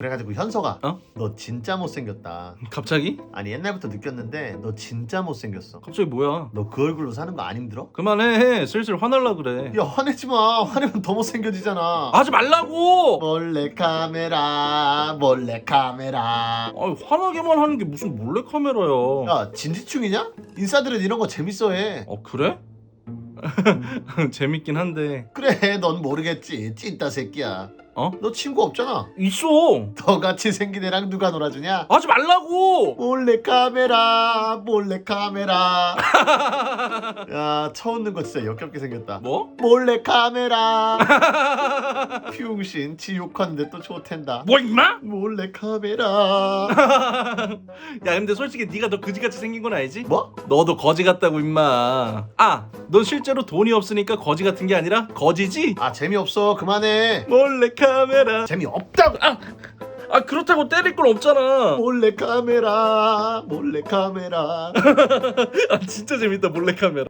그래가지고 현서가 어? 너 진짜 못생겼다 갑자기? 아니 옛날부터 느꼈는데 너 진짜 못생겼어 갑자기 뭐야? 너 그 얼굴로 사는 거 안 힘들어? 그만해. 슬슬 화날라 그래. 야 화내지 마 화내면 더 못생겨지잖아 하지 말라고. 몰래 카메라 몰래 카메라 아, 화나게만 하는 게 무슨 몰래 카메라야? 야 진지충이냐? 인싸들은 이런 거 재밌어해 어 그래? 재밌긴 한데. 그래 넌 모르겠지 찐따 새끼야 어? 너 친구 없잖아 있어. 너같이 생긴 애랑 누가 놀아주냐? 하지 말라고. 몰래 카메라 몰래 카메라 야 처웃는 거 진짜 역겹게 생겼다 뭐? 몰래 카메라 피웅신 지옥하는데 또 좋텐다 뭐 임마? 몰래 카메라 야 근데 솔직히 네가 더 그지같이 생긴 건 알지? 뭐? 너도 거지 같다고 임마. 아, 넌 실제로 돈이 없으니까 거지 같은 게 아니라 거지지? 아 재미없어 그만해 몰래 카메라. 재미없다고 아, 아 그렇다고 때릴 건 없잖아. 몰래 카메라 몰래 카메라 아 진짜 재밌다 몰래 카메라.